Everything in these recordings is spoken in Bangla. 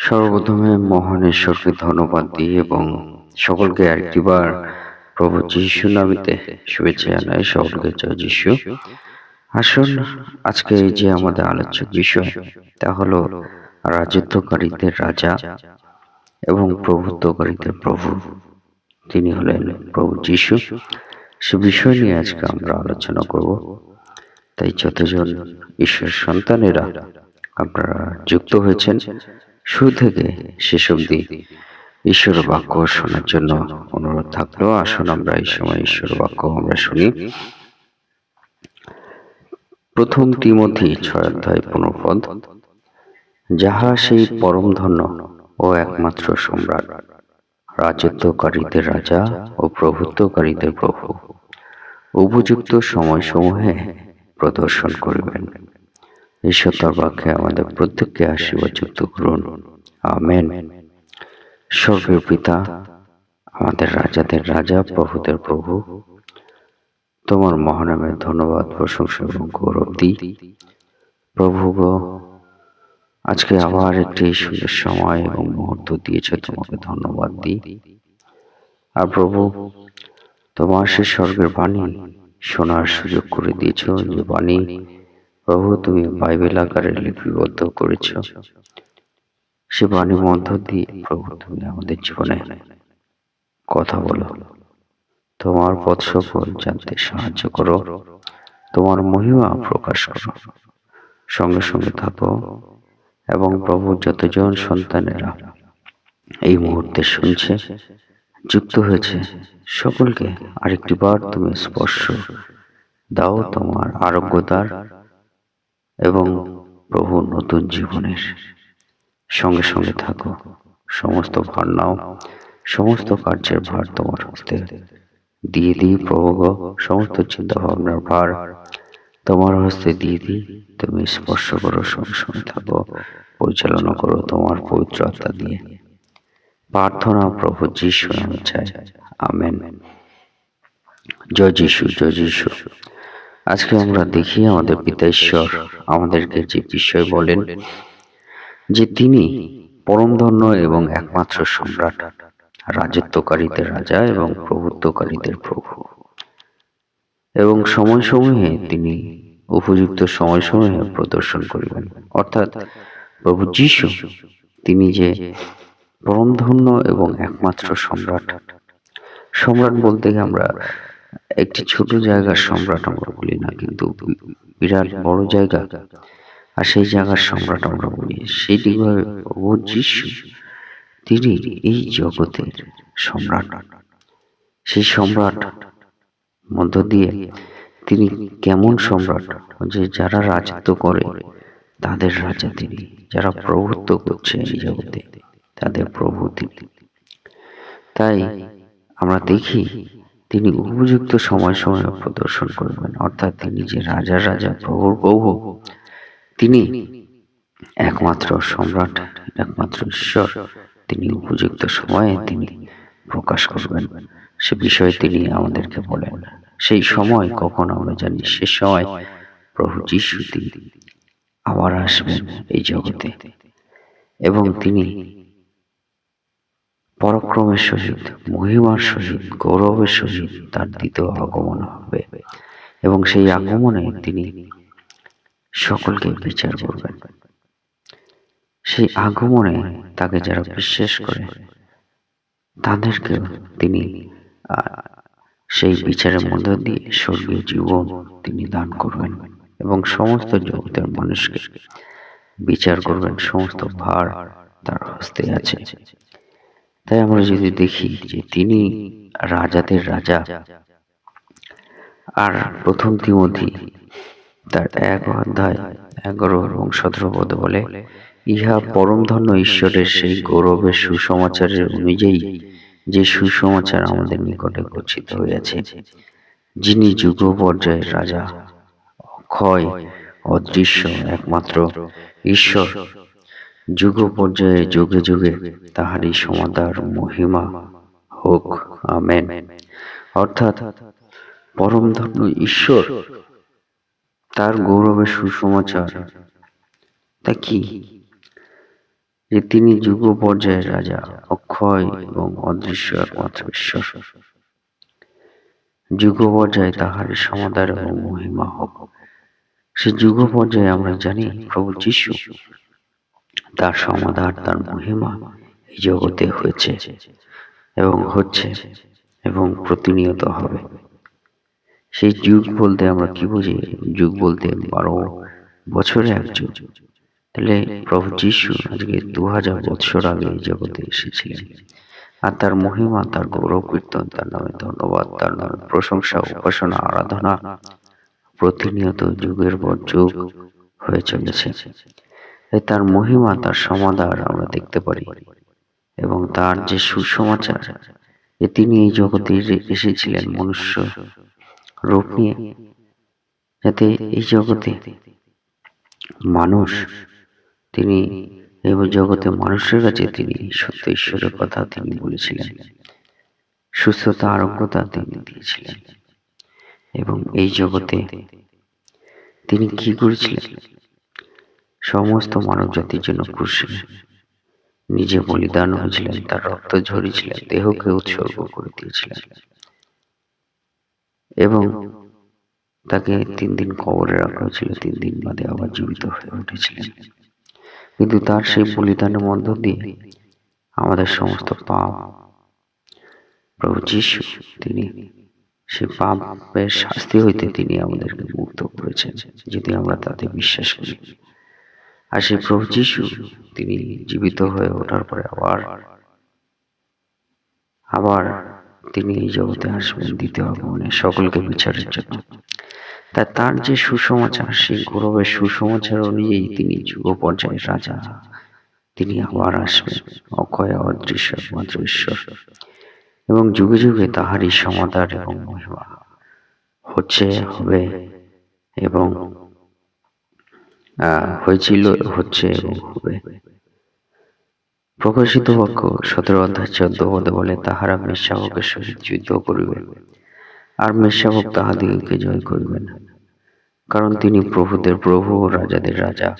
সর্বপ্রথমে মহান ঈশ্বরকে ধন্যবাদ দিই এবং সকলকে একটিবার প্রভু যিশু নামিতে শুভেচ্ছা জানাই, সকলকে জয় যিশু। আসুন, আজকে এই যে আমাদের আলোচ্য বিষয়, তা হলো রাজত্বকারীদের রাজা এবং প্রভুত্বকারীদের প্রভু। তিনি হলেন প্রভু যিশু। সে বিষয় নিয়ে আজকে আমরা আলোচনা করব। তাই যতজন ঈশ্বর সন্তানেরা আপনারা যুক্ত হয়েছেন শুরু থেকে শেষ অবধি ঈশ্বর বাক্য শোনার জন্য অনুরোধ থাকল আসুন আমরা এই সময় ঈশ্বর বাক্য আমরা শুনি। প্রথম তিমথি ছয় অধ্যায় পনেরো পদ, যাহা সেই পরম ধন্য ও একমাত্র সম্রাট, রাজত্বকারীদের রাজা ও প্রভুত্বকারীদের প্রভু, উপযুক্ত সময়সমূহে প্রদর্শন করিবেন। ঈশ্বর বাক্যে আমাদের প্রত্যেককে আশীর্বাদ যুক্ত করুন। আমেন। স্বর্গের পিতা, আমাদের রাজাদের রাজা, প্রভুদের প্রভু, তোমার মহানামের ধন্যবাদ, প্রশংসা এবং গৌরব দিই। প্রভু গো, আজকে আবার একটি সুন্দর সময় এবং মুহূর্ত দিয়েছে, তোমাকে ধন্যবাদ দিই। আর প্রভু, তোমার সে স্বর্গের বাণী শোনার সুযোগ করে দিয়েছ, যে বাণী প্রভু, তুমি বাইবেল আকারে লিপিবদ্ধ করেছ। সে বাণীর মধ্য দিয়ে প্রভু, তুমি আমাদের জীবনে কথা বলো। তোমার পথ সফল জানতে সাহায্য করো। তোমার মহিমা প্রকাশ করো। সঙ্গে সঙ্গে থাকো এবং প্রভু যতজন সন্তানেরা এই মুহূর্তে শুনছে, যুক্ত হয়েছে, সকলকে আরেকটি বার তুমি স্পর্শ দাও। তোমার আরোগ্যতার এবং প্রভু নতুন জীবনের সঙ্গে সঙ্গে থাকো। সমস্ত ভার নাও। সমস্ত কার্যের ভার তোমার হস্তে দিয়ে দিই প্রভু সমস্ত চিন্তা ভাবনার ভার তোমার হস্তে দিয়ে দিই। তুমি স্পর্শ করো, সঙ্গে সঙ্গে থাকো। পরিচালনা করো তোমার পবিত্র আত্মা দিয়ে। প্রার্থনা প্রভু যিশু আমি চাই। আমেন। জয় যিশু জয় যিশু। আজকে আমরা দেখি আমাদের পিতা ঈশ্বর আমাদেরকে যে বিষয় বলেন যে তিনি পরমধন্য এবং একমাত্র সম্রাট, রাজত্বকারীদের রাজা এবং প্রভুত্বকারীদের প্রভু। এবং সময়সমূহে তিনি উপযুক্ত সময়সমূহে প্রদর্শন করিবেন। অর্থাৎ প্রভু যিশু, তিনি যে পরমধন্য এবং একমাত্র সম্রাট সম্রাট বলতে আমরা একটি ছোট জায়গার সম্রাট আমরা বলি না, কিন্তু বিরাট বড় জায়গা। আর সেই জায়গার সম্রাট আমরা বলি। সেটি প্রভু যিশু তিনি এই জগতের সম্রাট। সেই সম্রাট মধ্য দিয়ে তিনি কেমন সম্রাট যে যারা রাজত্ব করে, তাদের রাজা তিনি, যারা প্রভুত্ব করছে এই জগতে, তাদের প্রভু তিনি। তাই আমরা দেখি তিনি উপযুক্ত সময় সময় প্রদর্শন করবেন। অর্থাৎ তিনি যে রাজার রাজা, প্রভুর প্রভু, তিনি একমাত্র সম্রাট, একমাত্র ঈশ্বর। তিনি উপযুক্ত সময়ে তিনি প্রকাশ করবেন। সে বিষয়ে তিনি আমাদেরকে বলেন, সেই সময় কখন আমরা জানি, সে সময় প্রভু যিশু তিনি আবার আসবেন এই জগতে। এবং তিনি পরাক্রমের সহিত, মহিমার সহিত, গৌরবের সহিত তার দ্বিতীয় আগমন হবে। এবং সেই আগমনে তিনি সকলকে বিচার করবেন। সেই আগমনে তাকে যারা বিশ্বাস করে তাদেরকে তিনি সেই বিচারের মধ্য দিয়ে স্বর্গীয় জীবন তিনি দান করবেন এবং সমস্ত জগতের মানুষকে বিচার করবেন। সমস্ত ভার তার হস্তে আছে। তাই আমরা যদি দেখি যে তিনি রাজাদের রাজা আর প্রথম তিমধি তার এক অধ্যায় এগারো এবং সতেরো পদ বলে, ইহা পরম ধন্য ঈশ্বরের সেই গৌরবের সুসমাচারের অনুযায়ী যে সুসমাচার আমাদের নিকটে গচ্ছিত হইয়াছে, যিনি যুগ পর্যায়ের রাজা, অক্ষয়, অদৃশ্য, একমাত্র ঈশ্বর। যুগ পর্যায়ে, যুগে যুগে তাহারই সমাদার, মহিমা হোক, আমেন। অর্থাৎ পরম ধন্য ঈশ্বর তার গৌরবের সুসমাচার। তা কি? যে তিনি যুগ পর্যায়ের রাজা, অক্ষয় এবং অদৃশ্য একমাত্র ঈশ্বর। যুগ পর্যায়ে তাহার সমাদার এবং মহিমা হোক। সে যুগ পর্যায়ে আমরা জানি প্রভু যিশু তার সমাধান, তার মহিমা এই জগতে হয়েছে এবং হচ্ছে এবং প্রতিনিয়ত হবে। সেই যুগ বলতে আমরা কি বুঝি? যুগ বলতে বারো বছরে এক যুগ। তাহলে প্রভু যিশু আজকে দু হাজার বৎসর আগে এই জগতে এসেছিলেন। আর তার মহিমা, তার গৌরব, কীর্তন, তার নামে ধন্যবাদ, তার নামে প্রশংসা, উপাসনা, আরাধনা প্রতিনিয়ত যুগের পর যুগ হয়ে চলেছে। তার মহিমা, তার সমাদার আমরা দেখতে পারি। এবং তার যে সুসমাচার যে তিনি এই জগতে এসেছিলেন মনুষ্য রূপ নিয়ে। যাতে এই জগতে মানুষ, তিনি এবং জগতে মানুষের কাছে তিনি সত্য ঈশ্বরের কথা তিনি বলেছিলেন। সুস্থতা, আরোগ্যতা তিনি দিয়েছিলেন। এবং এই জগতে তিনি কি করেছিলেন? সমস্ত মানব জাতির জন্য খুশি। নিজে বলিদান হয়েছিলেন, তার রক্ত ঝরিছিলেন দেহকে উৎসর্গ করে দিয়েছিলেন। এবং তাকে তিন দিন কবরে রাখা হয়েছিল, তিন দিন বাদে আবার জীবিত হয়ে উঠেছিলেন। কিন্তু তার সেই বলিদানের মধ্য দিয়ে আমাদের সমস্ত পাপ, প্রভু যিশু, তিনি সে পাপের শাস্তি হইতে তিনি আমাদেরকে মুক্ত করেছেন, যদি আমরা তাতে বিশ্বাস করি। আর সেই প্রভু যিশু, তিনি জীবিত হয়ে ওঠার পরে আবার আবার তিনি এই জগতে আসবেন দ্বিতীয় আগমনে সকলকে বিচারের জন্য। তা তার যে সুসমাচার, সেই গৌরবের সুসমাচার অনুযায়ী তিনি যুগ পর্যায়ের রাজা। তিনি আবার আসবেন, অক্ষয় অদৃশ্য একমাত্র ঈশ্বর। এবং যুগে যুগে তাহারই সমাদার এবং মহিমা হচ্ছে, হবে এবং হয়েছিল, হচ্ছে এবং হবে। প্রকাশিত বাক্য সতেরো অধ্যায় চোদ্দ পদে বলে, তাহারা মেষশাবকের সহিত যুদ্ধ করিবে আর মেষশাবক তাহাদিগকে জয় করিবেন, কারণ তিনি প্রভুদের প্রভু ও রাজাদের রাজা।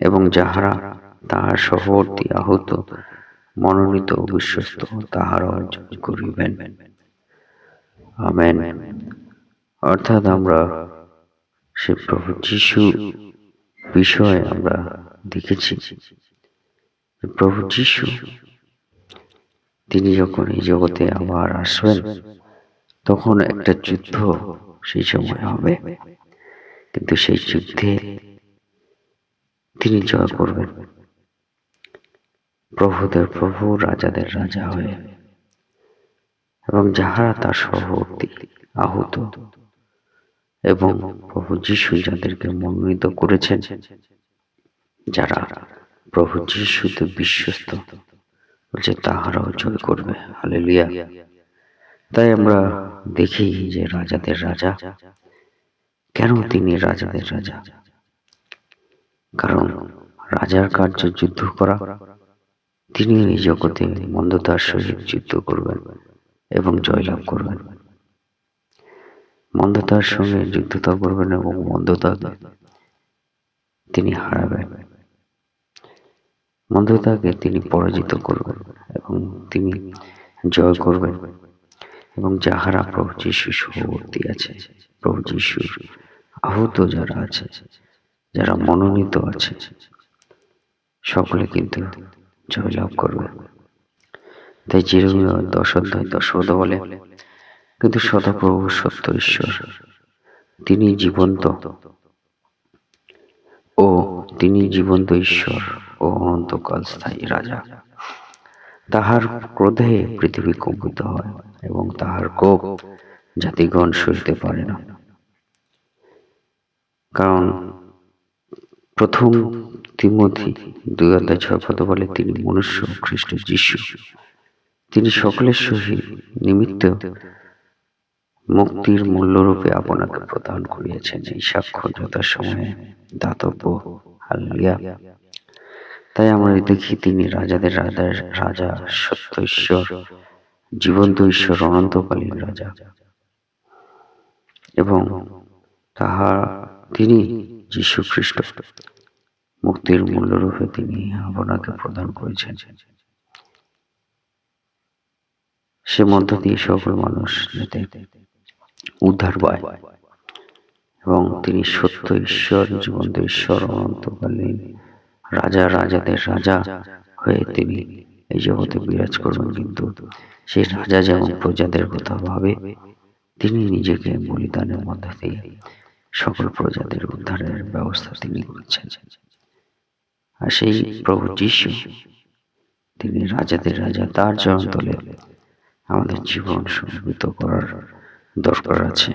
এবং যাহারা তাহার সহবর্তী আহত, মনোনীত বিশ্বস্ত তাহারা অর্জন করিবেন। অর্থাৎ আমরা সে প্রভু যিশু বিষয়ে আমরা দেখেছি। প্রভু যিশু, তিনি যখন এই জগতে আবার আসবেন, তখন একটা যুদ্ধ সেই সময় হবে। কিন্তু সেই যুদ্ধে তিনি জয় করবেন। প্রভুদের প্রভু, রাজাদের রাজা হয়ে এবং যাহারা তার সহবর্তী আহত এবং প্রভু যিশু যাদেরকে মনোনীত করেছেন, যারা প্রভু যিশুতে বিশ্বস্ত বলছে তাহারাও জয় করবে। হালেলুয়া। তাই আমরা দেখি যে রাজাদের রাজা, কেন তিনি রাজাদের রাজা? কারণ রাজার কার্য যুদ্ধ করা তিনি এই জগতে মন্দতার সহিত যুদ্ধ করবেন এবং জয়লাভ করবেন। মন্দতার সঙ্গে যুদ্ধতা করবেন এবং মন্দতা তিনি হারাবেন। মন্দতাকে তিনি পরাজিত করবেন এবং তিনি জয় করবেন। এবং যাহারা প্রভু যিশু সহবর্তী আছে, প্রভু যিশু আহত যারা আছে, যারা মনোনীত আছে, সকলে কিন্তু জয়লাভ করবে। তাই যেরকম দশ অধ্যায় দশ বলে কিন্তু সদাপ্রভু সত্য ঈশ্বর তিনি জীবন্ত। ও তিনি জীবন্ত ঈশ্বর ও অনন্তকাল স্থায়ী রাজা। তাহার ক্রোধে পৃথিবী কম্পিত হয় এবং তাহার কোপ জাতিগণ সইতে পারে না। কারণ প্রথম তিমথি দুই অধ্যায় ছয় পদ বলে, তিনি মনুষ্য খ্রিস্ট যিশু। তিনি সকলের সহিত নিমিত্ত মুক্তির মূল্যরূপে আপনাকে প্রদান করিয়াছেন এই সাক্ষ্য যথাসময়ে দাতব্য হালিয়া তাই আমরা দেখি তিনি রাজাদের রাজার রাজা সত্য ঈশ্বর জীবন্ত ঈশ্বর, অনন্তকালীন রাজা। এবং তাহা তিনি যীশু খ্রিস্ট মুক্তির মূল্যরূপে তিনি আপনাকে প্রদান করেছেন। সে মধ্য দিয়ে সকল মানুষ যাতে উদ্ধার পায় এবং তিনি সত্য ঈশ্বর, জীবন্ত ঈশ্বর, অনন্তকালীন রাজা, রাজাদের রাজা হয়ে তিনি এই জগতে বিরাজ করবেন। কিন্তু সেই রাজা যেমন প্রজাদের কথা ভাবে, তিনি নিজেকে বলিদানের মধ্যে দিয়ে সকল প্রজাদের উদ্ধারের ব্যবস্থা তিনি করছেন। আর সেই প্রভু যিশু, তিনি রাজাদের রাজা, তার চরণ আমাদের জীবন সমৃদ্ধ করার দরকার আছে।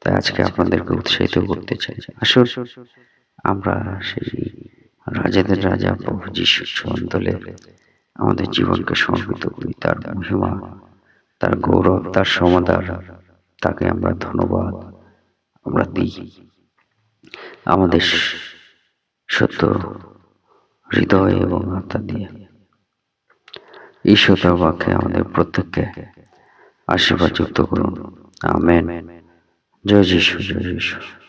তাই আজকে আপনাদেরকে উৎসাহিত করতে চাই। আসল আমরা সেই রাজাদের রাজা প্রভু যিশুর চরণ তলে আমাদের জীবনকে সমৃদ্ধ করি। তার মহিমা, তার গৌরব, তার সমাদার, তাকে আমরা ধন্যবাদ, আমরা দিই। আমাদের সত্য হৃদয় এবং আত্মা দিয়ে। ঈশ্বর বাক্যে আমাদের প্রত্যেককে আশীর্বাদ যুক্ত করুন। আমেন। জয় যিশু। জয় যিশু।